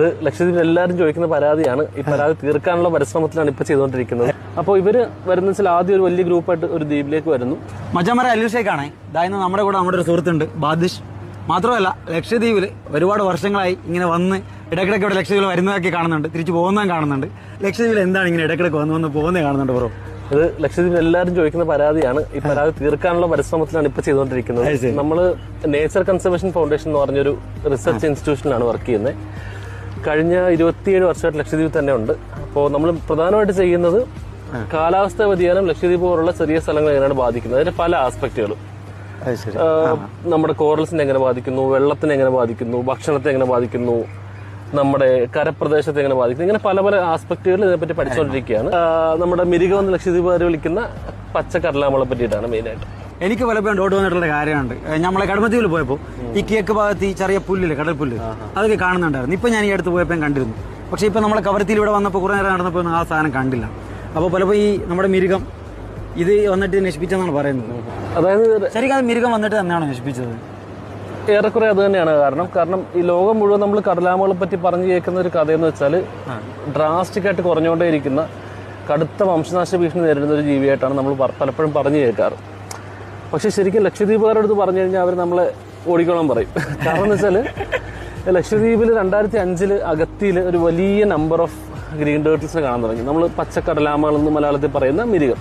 ഇത് ലക്ഷദ്വീപിൽ എല്ലാവരും ചോദിക്കുന്ന പരാതിയാണ്. ഈ പരാതി തീർക്കാനുള്ള പരിശ്രമത്തിലാണ് ഇപ്പൊ ചെയ്തുകൊണ്ടിരിക്കുന്നത്. അപ്പോൾ ഇവർ വരുന്ന വെച്ചാൽ ആദ്യം ഒരു വലിയ ഗ്രൂപ്പായിട്ട് ഒരു ദ്വീപിലേക്ക് വരുന്നു. മച്ചാമാരെ അല്ലുഷേക്കാണേ ഇതായിരുന്നു നമ്മുടെ കൂടെ നമ്മുടെ ഒരു സുഹൃത്തുണ്ട് ബാദിഷ്. മാത്രമല്ല ലക്ഷദ്വീപിൽ ഒരുപാട് വർഷങ്ങളായി ഇങ്ങനെ വന്ന് ഇടയ്ക്കിടയ്ക്ക് ഇവിടെ ലക്ഷദ്വീപിൽ വരുന്നതൊക്കെ കാണുന്നുണ്ട് തിരിച്ചു പോകുന്നതും കാണുന്നുണ്ട്. ലക്ഷദ്വീപിൽ എന്താണ് ഇങ്ങനെ ഇടയ്ക്കിടയ്ക്ക് വന്ന് വന്ന് പോകുന്നത് കാണുന്നുണ്ട് ബ്രോ? അത് ലക്ഷദ്വീപിൽ എല്ലാവരും ചോദിക്കുന്ന പരാതിയാണ്. ഈ പരാതി തീർക്കാനുള്ള പരിശ്രമത്തിലാണ് ഇപ്പൊ ചെയ്തുകൊണ്ടിരിക്കുന്നത്. നമ്മൾ നമ്മൾ നേച്ചർ കൺസർവേഷൻ ഫൗണ്ടേഷൻ എന്ന് പറഞ്ഞൊരു റിസർച്ച് ഇൻസ്റ്റിറ്റ്യൂഷനിലാണ് വർക്ക് ചെയ്യുന്നത്. കഴിഞ്ഞ ഇരുപത്തിയേഴ് വർഷമായിട്ട് ലക്ഷദ്വീപിൽ തന്നെ ഉണ്ട്. അപ്പോൾ നമ്മൾ പ്രധാനമായിട്ട് ചെയ്യുന്നത് കാലാവസ്ഥ വ്യതിയാനം ലക്ഷദ്വീപ് പോലുള്ള ചെറിയ സ്ഥലങ്ങൾ എങ്ങനെയാണ് ബാധിക്കുന്നത്? അതിന്റെ പല ആസ്പെക്റ്റുകളും. ശരി. നമ്മുടെ കോറൽസിനെ എങ്ങനെ ബാധിക്കുന്നു? വെള്ളത്തിനെ എങ്ങനെ ബാധിക്കുന്നു? ഭക്ഷണത്തെ എങ്ങനെ ബാധിക്കുന്നു? നമ്മുടെ കരപ്രദേശത്തെ എങ്ങനെ ബാധിക്കുന്നു? ഇങ്ങനെ പല പല ആസ്പെക്റ്റുകൾ ഇതിനെപ്പറ്റി പഠിച്ചുകൊണ്ടിരിക്കുകയാണ് നമ്മുടെ മിരികം ലക്ഷദ്വീപ് വിളിക്കുന്ന പച്ച കടലാമളെ പറ്റിയിട്ടാണ് മെയിനായിട്ട്. എനിക്ക് പലപ്പോഴും ഡോട്ട് വന്നിട്ടുള്ള കാര്യമുണ്ട്. നമ്മളെ കടമത്തിയിൽ പോയപ്പോൾ ഈ കേക്ക് ഭാഗത്ത് ഈ ചെറിയ പുല്ലിൽ കടൽ പുല്ല് അതൊക്കെ കാണുന്നുണ്ടായിരുന്നു. ഇപ്പൊ ഞാൻ ഈ അടുത്ത് പോയപ്പോൾ കണ്ടിരുന്നു. പക്ഷെ ഇപ്പൊ നമ്മളെ കവരത്തിയിൽ ഇവിടെ വന്നപ്പോൾ കുറെ നേരം നടന്നപ്പോൾ ആ സാധനം കണ്ടില്ല. അപ്പോൾ പലപ്പോൾ ഈ നമ്മുടെ മിരുകം ഇത് വന്നിട്ട് നശിപ്പിച്ചെന്നാണ് പറയുന്നത്. അതായത് ശരിക്കും അത് മിരുകം വന്നിട്ട് തന്നെയാണ് നശിപ്പിച്ചത്? ഏറെക്കുറെ അത് തന്നെയാണ് കാരണം കാരണം ഈ ലോകം മുഴുവൻ നമ്മൾ കടലാമകളെ പറ്റി പറഞ്ഞു കേൾക്കുന്ന ഒരു കഥയെന്ന് വെച്ചാൽ ഡ്രാസ്റ്റിക് ആയിട്ട് കുറഞ്ഞുകൊണ്ടേയിരിക്കുന്ന കടുത്ത വംശനാശ ഭീഷണി നേരിടുന്ന ഒരു ജീവിയായിട്ടാണ് നമ്മൾ പലപ്പോഴും പറഞ്ഞു കേൾക്കാറ്. പക്ഷെ ശരിക്കും ലക്ഷദ്വീപുകാരുടെ അടുത്ത് പറഞ്ഞു കഴിഞ്ഞാൽ അവർ നമ്മളെ ഓടിക്കോളം പറയും. കാരണം എന്ന് വെച്ചാൽ ലക്ഷദ്വീപിൽ രണ്ടായിരത്തി അഞ്ചിൽ അഗത്തിയിൽ ഒരു വലിയ നമ്പർ ഓഫ് ഗ്രീൻ ടേർട്ടിൽസിനെ കാണാൻ തുടങ്ങി. നമ്മൾ പച്ചക്കടലാമകൾ എന്ന് മലയാളത്തിൽ പറയുന്ന മിരികൾ.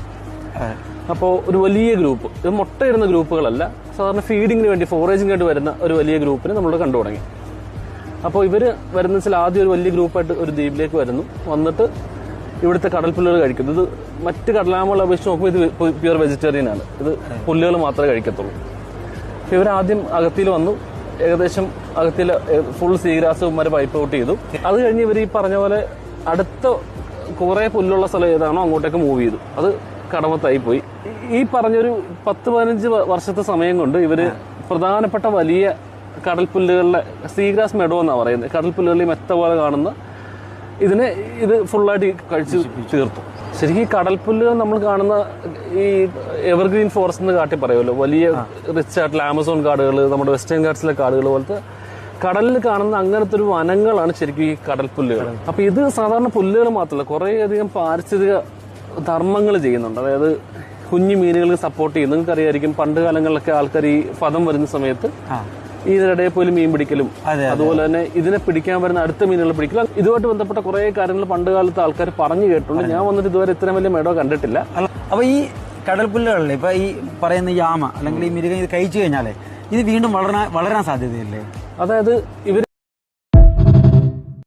അപ്പോൾ ഒരു വലിയ ഗ്രൂപ്പ് ഇത് മുട്ടയിടുന്ന ഗ്രൂപ്പുകളല്ല. സാധാരണ ഫീഡിങ്ങിന് വേണ്ടി ഫോറേജിങ് വേണ്ടി വരുന്ന ഒരു വലിയ ഗ്രൂപ്പിനെ നമ്മൾ കണ്ടു തുടങ്ങി. അപ്പോൾ ഇവർ വരുന്ന വെച്ചാൽ ആദ്യം ഒരു വലിയ ഗ്രൂപ്പായിട്ട് ഒരു ദ്വീപിലേക്ക് വരുന്നു. വന്നിട്ട് ഇവിടുത്തെ കടൽപ്പുല്ലുകൾ കഴിക്കുന്നത് ഇത് മറ്റ് കടലാമുള്ള അപേക്ഷിച്ച് നോക്കുമ്പോൾ ഇത് പ്യുവർ വെജിറ്റേറിയൻ ആണ്. ഇത് പുല്ലുകൾ മാത്രമേ കഴിക്കത്തുള്ളൂ. ഇവരാദ്യം അകത്തിയിൽ വന്നു. ഏകദേശം അകത്തിൽ ഫുൾ സീഗ്രാസുമാരെ പൈപ്പ് ഔട്ട് ചെയ്തു. അത് കഴിഞ്ഞ് ഇവർ ഈ പറഞ്ഞ പോലെ അടുത്ത കുറേ പുല്ലുള്ള സ്ഥലം ഏതാണോ അങ്ങോട്ടേക്ക് മൂവ് ചെയ്തു. അത് കടമത്തായി പോയി. ഈ പറഞ്ഞൊരു പത്ത് പതിനഞ്ച് വർഷത്തെ സമയം കൊണ്ട് ഇവർ പ്രധാനപ്പെട്ട വലിയ കടൽപ്പുല്ലുകളിലെ സീഗ്രാസ് മെഡോ എന്നാണ് പറയുന്നത്. കടൽപ്പുല്ലുകളിൽ മെത്ത പോലെ കാണുന്ന ഇതിനെ ഇത് ഫുള്ളായിട്ട് കഴിച്ച് തീർത്തു. ശരിക്കും ഈ കടൽപ്പുല്ല് നമ്മൾ കാണുന്ന ഈ എവർഗ്രീൻ ഫോറസ്റ്റ് എന്ന് കാട്ടി പറയുമല്ലോ. വലിയ റിച്ച് ആയിട്ടുള്ള ആമസോൺ കാടുകൾ നമ്മുടെ വെസ്റ്റേൺ ഗാർഡ്സിലെ കാടുകൾ പോലത്തെ കടലിൽ കാണുന്ന അങ്ങനത്തെ ഒരു വനങ്ങളാണ് ശരിക്കും ഈ കടൽപ്പുല്ലുകൾ. അപ്പൊ ഇത് സാധാരണ പുല്ലുകൾ മാത്രമല്ല കുറേയധികം പാരിസ്ഥിതിക ധർമ്മങ്ങൾ ചെയ്യുന്നുണ്ട്. അതായത് കുഞ്ഞു മീനുകൾക്ക് സപ്പോർട്ട് ചെയ്യും നിങ്ങൾക്കറിയായിരിക്കും പണ്ട് കാലങ്ങളിലൊക്കെ ആൾക്കാർ ഈ പദം വരുന്ന സമയത്ത് ഇതിനിടയിൽ പോലും മീൻ പിടിക്കലും. അതെ, അതുപോലെ തന്നെ ഇതിനെ പിടിക്കാൻ വരുന്ന അടുത്ത മീനുകൾ പിടിക്കലും. ഇതുമായിട്ട് ബന്ധപ്പെട്ട കുറെ കാര്യങ്ങൾ പണ്ട് കാലത്ത് ആൾക്കാർ പറഞ്ഞു കേട്ടിട്ടുണ്ട്. ഞാൻ വന്നിട്ട് ഇതുവരെ ഇത്രയും വലിയ മേടോ കണ്ടിട്ടില്ല. അപ്പൊ ഈ കടൽപ്പുല്ലുകളിൽ ഇപ്പൊ ഈ പറയുന്ന യാമ അല്ലെങ്കിൽ ഈ മിരുകം ഇത് കഴിച്ചു കഴിഞ്ഞാലേ ഇത് വീണ്ടും വളരാൻ വളരാൻ സാധ്യതയില്ലേ? അതായത് ഇവർ